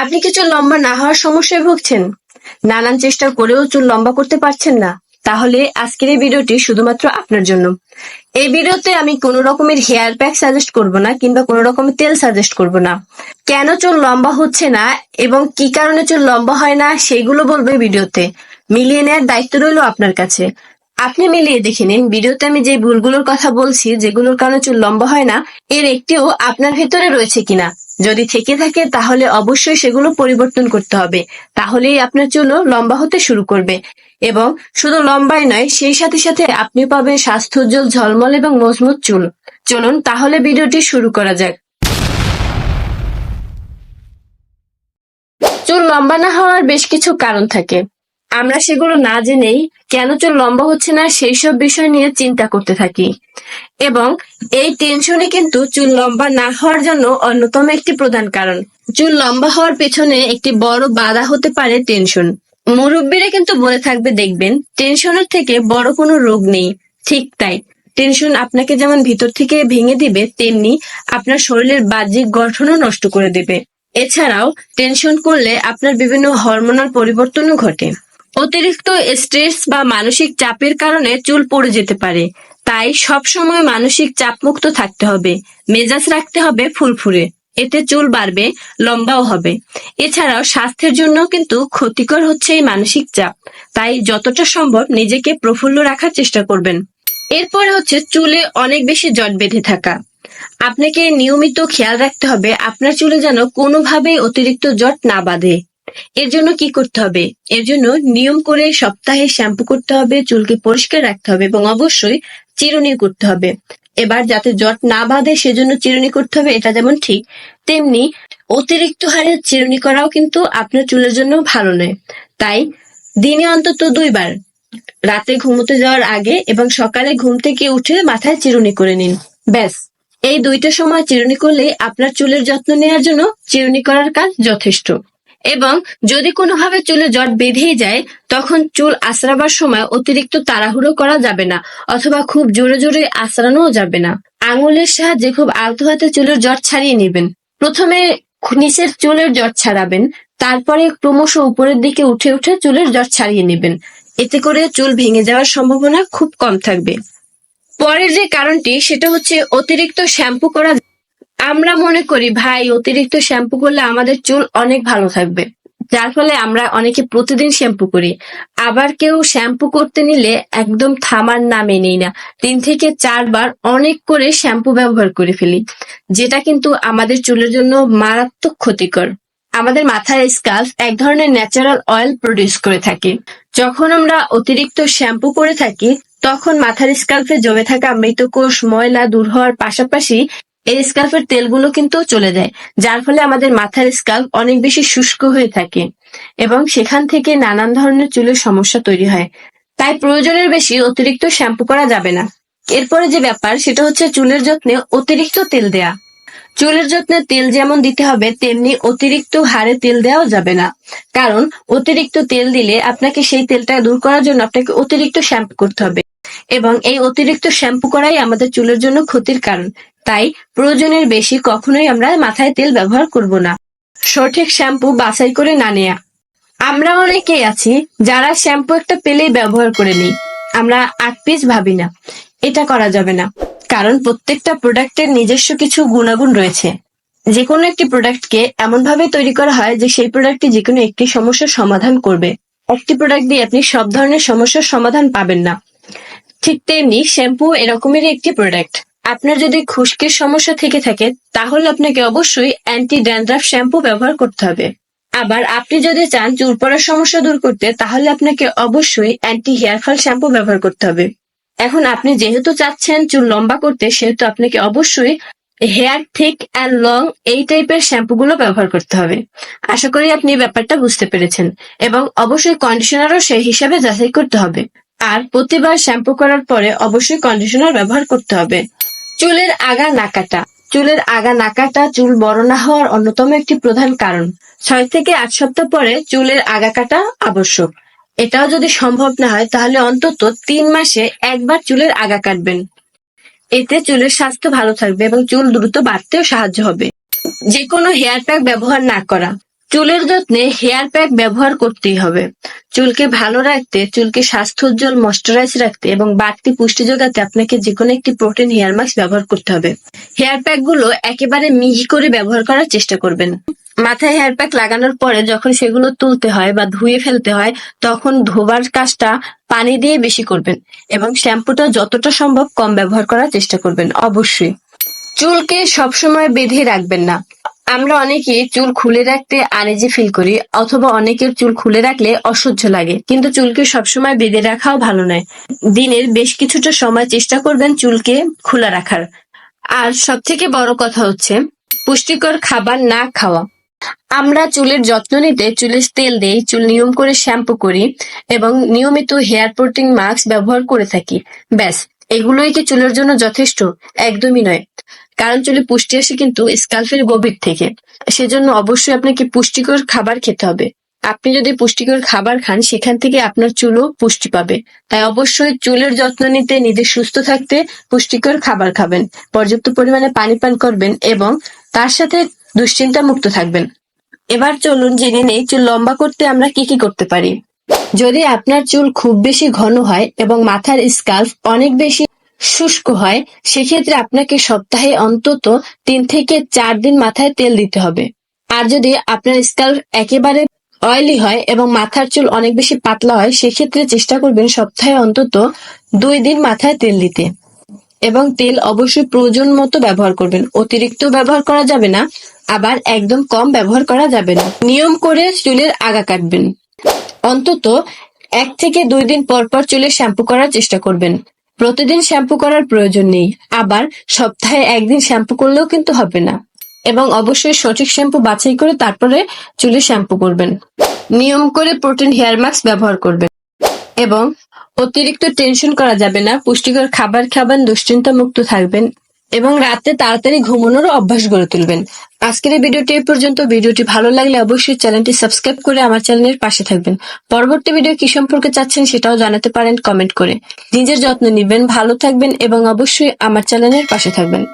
আপনি কি চুল লম্বা না হওয়ার সমস্যায় ভুগছেন? নানান চেষ্টা করেও চুল লম্বা করতে পারছেন না। তাহলে আজকের এই ভিডিওটি শুধুমাত্র আপনার জন্য। এই ভিডিওতে আমি কোনো রকমের হেয়ার প্যাক সাজেস্ট করব না কিংবা কোনো রকমের তেল সাজেস্ট করব না। কেন চুল লম্বা হচ্ছে না এবং কি কারণে চুল লম্বা হয় না সেগুলো বলব ভিডিওতে। মিলিয়ে নেওয়ার দায়িত্ব রইল আপনার কাছে। আপনি মিলিয়ে দেখে নিন, ভিডিওতে আমি যে ভুলগুলোর কথা বলছি, যেগুলোর কারণে চুল লম্বা হয় না, এর একটিও আপনার ভেতরে রয়েছে কিনা। যদি থেকে থাকে, তাহলে অবশ্যই সেগুলো পরিবর্তন করতে হবে। তাহলেই আপনার চুলও লম্বা হতে শুরু করবে। এবং শুধু লম্বাই নয়, সেই সাথে সাথে আপনি পাবেন স্বাস্থ্যোজ্জ্বল ঝলমল এবং মজবুত চুল। চলুন তাহলে ভিডিওটি শুরু করা যাক। চুল লম্বা না হওয়ার বেশ কিছু কারণ থাকে। আমরা সেগুলো না জেনেই কেন চুল লম্বা হচ্ছে না সেই সব বিষয় নিয়ে চিন্তা করতে থাকি। এবং এই টেনশনে কিন্তু চুল লম্বা না হওয়ার জন্য অন্যতম একটি প্রধান কারণ। চুল লম্বা হওয়ার পেছনে একটি বড় বাধা হতে পারে টেনশন। মুরব্বীরা কিন্তু বলে থাকবে, দেখবেন, টেনশনের থেকে বড় কোনো রোগ নেই। ঠিক তাই। টেনশন আপনাকে যেমন ভিতর থেকে ভেঙে দিবে, তেমনি আপনার শরীরের বাহ্যিক গঠনও নষ্ট করে দেবে। এছাড়াও টেনশন করলে আপনার বিভিন্ন হরমোনাল পরিবর্তনও ঘটে। অতিরিক্ত স্ট্রেস বা মানসিক চাপের কারণে চুল পড়ে যেতে পারে। তাই সব সময় মানসিক চাপমুক্ত থাকতে হবে। মেজাজ রাখতে হবে ফুরফুরে। এতে চুল বাড়বে, লম্বাও হবে। এছাড়াও স্বাস্থ্যের জন্য কিন্তু ক্ষতিকর হচ্ছে এই মানসিক চাপ। তাই যতটা সম্ভব নিজেকে প্রফুল্ল রাখার চেষ্টা করবেন। এরপরে হচ্ছে চুলে অনেক বেশি জট বেঁধে থাকা। আপনাকে নিয়মিত খেয়াল রাখতে হবে আপনার চুলে যেন কোনোভাবেই অতিরিক্ত জট না বাঁধে। এর জন্য কি করতে হবে? এর জন্য নিয়ম করে সপ্তাহে শ্যাম্পু করতে হবে, চুলকে পরিষ্কার রাখতে হবে এবং অবশ্যই চিরুনি করতে হবে। এবার যাতে জট না বাঁধে সেজন্য চিরুনি করতে হবে, এটা যেমন ঠিক, তেমনি অতিরিক্ত হারে চিরুনি করাও কিন্তু আপনার চুলের জন্য ভালো নয়। তাই দিনে অন্তত দুইবার রাতে ঘুমোতে যাওয়ার আগে এবং সকালে ঘুম থেকে উঠে মাথায় চিরুনি করে নিন। ব্যাস, এই দুইটা সময় চিরুনি করলেই আপনার চুলের যত্ন নেওয়ার জন্য চিরুনি করার কাজ যথেষ্ট। এবং যদি কোনোভাবে চুলে জট বেঁধেই যায়, তখন চুল আঁচড়াবার সময় অতিরিক্ত তাড়াহুড়ো করা যাবে না, অথবা খুব জোরে জোরে আঁচড়ানোও যাবে না। আঙুলের সাহায্যে খুব আলতো হাতে চুলের জট ছাড়িয়ে নেবেন। প্রথমে নিচের চুলের জট ছাড়াবেন, তারপরে ক্রমশ উপরের দিকে উঠে উঠে চুলের জট ছাড়িয়ে নেবেন। এতে করে চুল ভেঙে যাওয়ার সম্ভাবনা খুব কম থাকবে। পরের যে কারণটি, সেটা হচ্ছে অতিরিক্ত শ্যাম্পু করা আমরা মনে করি, ভাই, অতিরিক্ত শ্যাম্পু করলে আমাদের চুল অনেক ভালো থাকবে। যার ফলে আমরা অনেকে প্রতিদিন শ্যাম্পু করি। আবার কেউ শ্যাম্পু করতে নিলে একদম থামার নামে নেই না। তিন থেকে চারবার অনেক করে শ্যাম্পু ব্যবহার করে ফেলি, যেটা কিন্তু আমাদের চুলের জন্য মারাত্মক ক্ষতিকর। আমাদের মাথার স্কাল্প এক ধরনের ন্যাচারাল অয়েল প্রডিউস করে থাকে। যখন আমরা অতিরিক্ত শ্যাম্পু করে থাকি, তখন মাথার স্কাল্পে জমে থাকা মৃতকোষ ময়লা দূর হওয়ার পাশাপাশি এই স্কাল্পের তেলগুলো কিন্তু চলে যায়, যার ফলে আমাদের মাথার স্কাল্প অনেক বেশি শুষ্ক হয়ে থাকে এবং সেখান থেকে নানান ধরনের চুলের সমস্যা তৈরি হয়। তাই প্রয়োজনের বেশি অতিরিক্ত শ্যাম্পু করা যাবে না। এরপরে যে ব্যাপার, সেটা হচ্ছে চুলের যত্নে অতিরিক্ত তেল দেয়া। চুলের যত্নে তেল যেমন দিতে হবে, তেমনি অতিরিক্ত হারে তেল দেওয়াও যাবে না। কারণ অতিরিক্ত তেল দিলে আপনাকে সেই তেলটা দূর করার জন্য আপনাকে অতিরিক্ত শ্যাম্পু করতে হবে। এবং এই অতিরিক্ত শ্যাম্পু করাই আমাদের চুলের জন্য ক্ষতির কারণ। তাই প্রয়োজনের বেশি কখনোই আমরা মাথায় তেল ব্যবহার করব না। সঠিক শ্যাম্পু বাছাই করে না নেয়া। আমরা অনেকেই আছি যারা শ্যাম্পু একটা পেলেই ব্যবহার করে নিই। আমরা আট পিস ভাবি না। এটা করা যাবে না। কারণ প্রত্যেকটা প্রোডাক্টের নিজস্ব কিছু গুণাগুণ রয়েছে। যে কোনো একটি প্রোডাক্টকে এমন ভাবে তৈরি করা হয় যে সেই প্রোডাক্টটি যে কোনো একটি সমস্যার সমাধান করবে। একটি প্রোডাক্ট দিয়ে আপনি সব ধরনের সমস্যার সমাধান পাবেন না। ঠিক তেমনি শ্যাম্পু এরকমেরই একটি প্রোডাক্ট। আপনার যদি খুশকির সমস্যা থেকে থাকে, তাহলে আপনাকে অবশ্যই অ্যান্টি ড্যান্ড্রাফ শ্যাম্পু ব্যবহার করতে হবে। আবার আপনি যদি চান চুল পড়ার সমস্যা দূর করতে, তাহলে আপনাকে অবশ্যই অ্যান্টি হেয়ার ফল শ্যাম্পু ব্যবহার করতে হবে। এখন আপনি যেহেতু চাচ্ছেন চুল লম্বা করতে, সেহেতু আপনাকে অবশ্যই হেয়ার থিক অ্যান্ড লং এই টাইপের শ্যাম্পুগুলো ব্যবহার করতে হবে। আশা করি আপনি ব্যাপারটা বুঝতে পেরেছেন। এবং অবশ্যই কন্ডিশনারও সেই হিসাবে যাচাই করতে হবে। আর প্রতিবার শ্যাম্পু করার পরে অবশ্যই কন্ডিশনার ব্যবহার করতে হবে। চুলের আগা না কাটা চুলের আগা না কাটা চুল বড় না হওয়ার অন্যতম একটি প্রধান কারণ। ছয় থেকে আট সপ্তাহ পরে চুলের আগা কাটা আবশ্যক। এটাও যদি সম্ভব না হয়, তাহলে অন্তত তিন মাসে একবার চুলের আগা কাটবেন। এতে চুলের স্বাস্থ্য ভালো থাকবে এবং চুল দ্রুত বাড়তেও সাহায্য হবে। যে কোনো হেয়ার প্যাক ব্যবহার না করা। চুলের যত্নে হেয়ার প্যাক ব্যবহার করতেই হবে। চুলকে ভালো রাখতে, চুলকে স্বাস্থ্য উজ্জ্বল ময়শ্চারাইজ রাখতে এবং বাড়তি পুষ্টি যোগাতে আপনাকে যে কোনো একটি প্রোটিন হেয়ার মাস্ক ব্যবহার করতে হবে। হেয়ার প্যাকগুলো একেবারে মিহি করে ব্যবহার করার চেষ্টা করবেন। মাথায় হেয়ার প্যাক লাগানোর পরে যখন সেগুলো তুলতে হয় বা ধুয়ে ফেলতে হয়, তখন ধোবার কাজটা পানি দিয়ে বেশি করবেন এবং শ্যাম্পুটা যতটা সম্ভব কম ব্যবহার করার চেষ্টা করবেন, অবশ্যই। চুলকে সবসময় বেঁধে রাখবেন না। আমরা অনেকে চুল খুলে রাখতে আনেজি ফিল করি, অথবা অনেকের চুল খুলে রাখলে অসহ্য লাগে। কিন্তু চুলকে সবসময় বেঁধে রাখাও ভালো নয়। দিনের বেশ কিছুটা সময় চেষ্টা করবেন চুলকে খোলা রাখার। আর সব থেকে বড় কথা হচ্ছে, পুষ্টিকর খাবার না খাওয়া। আমরা চুলের যত্ন নিতে চুলের তেল দেই, চুল নিয়ম করে শ্যাম্পু করি, এবং নিয়মিত হেয়ার প্রোটিন মাস্ক ব্যবহার করে থাকি। ব্যাস, এগুলোই কি চুলের জন্য যথেষ্ট? একদমই নয়। কারণ চুলে পুষ্টি আসে কিন্তু স্কাল্পের গভীর থেকে। সেজন্য অবশ্যই আপনাকে পুষ্টিকর খাবার খেতে হবে। আপনি যদি পুষ্টিকর খাবার খান, সেখান থেকে আপনার চুলও পুষ্টি পাবে। তাই অবশ্যই চুলের যত্ন নিতে, নিজে সুস্থ থাকতে পুষ্টিকর খাবার খাবেন। পর্যাপ্ত পরিমাণে পানি পান করবেন এবং তার সাথে দুশ্চিন্তা মুক্ত থাকবেন। এবার চলুন জেনে নেই চুল লম্বা করতে আমরা কি কি করতে পারি। যদি আপনার চুল খুব বেশি ঘন হয় এবং মাথার স্কাল্প অনেক বেশি শুষ্ক হয়, সেক্ষেত্রে আপনাকে সপ্তাহে অন্তত তিন থেকে চার দিন মাথায় তেল দিতে হবে। আর যদি আপনার স্কাল্প একেবারে অয়েলি হয় এবং মাথার চুল অনেক বেশি পাতলা হয়, সেক্ষেত্রে চেষ্টা করবেন সপ্তাহে অন্তত দুই দিন মাথায় তেল দিতে। এবং তেল অবশ্যই প্রয়োজন মতো ব্যবহার করবেন। অতিরিক্ত ব্যবহার করা যাবে না, আবার একদম কম ব্যবহার করা যাবে না। নিয়ম করে চুলের আগা কাটবেন। অন্তত এক থেকে দুই দিন পর পর চুলের শ্যাম্পু করার চেষ্টা করবেন। প্রতিদিন শ্যাম্পু করার প্রয়োজন নেই। আবার সপ্তাহে একদিন শ্যাম্পু করলেও কিন্তু হবে না। এবং অবশ্যই সঠিক শ্যাম্পু বাছাই করে তারপরে চুলে শ্যাম্পু করবেন। নিয়ম করে প্রোটিন হেয়ার মাস্ক ব্যবহার করবেন। এবং অতিরিক্ত টেনশন করা যাবে না। পুষ্টিকর খাবার খাবেন দুশ্চিন্তা মুক্ত থাকবেন। এবং রাতে তাড়াতাড়ি ঘুমানোর অভ্যাস গড়ে তুলবেন। আজকের এই ভিডিওটি এই পর্যন্ত। ভিডিওটি ভালো লাগলে অবশ্যই চ্যানেলটি সাবস্ক্রাইব করে আমার চ্যানেলের পাশে থাকবেন। পরবর্তী ভিডিও কি সম্পর্কে চাচ্ছেন সেটাও জানাতে পারেন কমেন্ট করে। নিজের যত্ন নিবেন, ভালো থাকবেন এবং অবশ্যই আমার চ্যানেলের পাশে থাকবেন।